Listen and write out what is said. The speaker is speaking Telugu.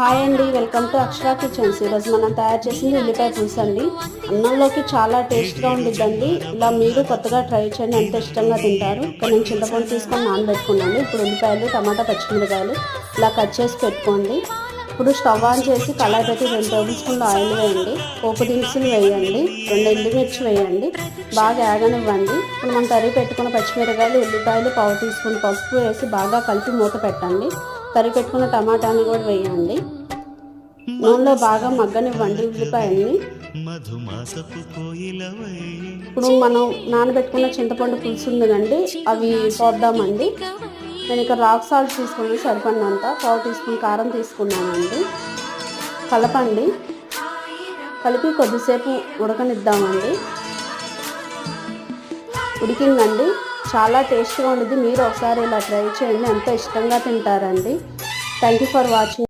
హాయ్ అండి వెల్కమ్ టు అక్షరా కిచెన్స్ ఈరోజు మనం తయారు చేసింది ఉల్లిపాయ పులుసు అండి. అన్నంలోకి చాలా టేస్ట్గా ఉండిద్దండి. ఇలా మీరు కొత్తగా ట్రై చేయండి ఎంత ఇష్టంగా తింటారు. ఇక్కడ నేను చింతపండు తీసుకొని నానబెట్టుకున్నాను. ఇప్పుడు ఉల్లిపాయలు టమాటా పచ్చిమిరకాయలు ఇలా కట్ చేసి పెట్టుకోండి. ఇప్పుడు స్టవ్ ఆన్ చేసి కళాయి పెట్టి రెండు టేబుల్ స్పూన్లు ఆయిల్ వేయండి. పోపు దినుసులు వేయండి. రెండు ఎండుమిర్చి వేయండి. బాగా యాగనివ్వండి ఇప్పుడు మనం కర్రీ పెట్టుకున్న పచ్చిమిరకాయలు ఉల్లిపాయలు పావు టీ స్పూన్ పసుపు వేసి బాగా కలిపి మూత పెట్టండి. తరిగి పెట్టుకున్న టమాటాని కూడా వేయండి. నూనెలో బాగా మగ్గనివ్వండి ఉల్లిపాయల్ని. ఇప్పుడు మనం నానబెట్టుకున్న చింతపండు పులుసు ఉంది కండి అవి పోద్దామండి నేను ఇక్కడ రాక్ సాల్ట్ తీసుకున్నాను సరిపడినంత పావు టీ స్పూన్ కారం తీసుకున్నానండి. కలపండి. కలిపి కొద్దిసేపు ఉడకనిద్దామండి. ఉడికిందండి. చాలా టేస్ట్గా ఉండేది మీరు ఒకసారి ఇలా ట్రై చేయండి. ఎంతో ఇష్టంగా తింటారండి. Thank you for watching.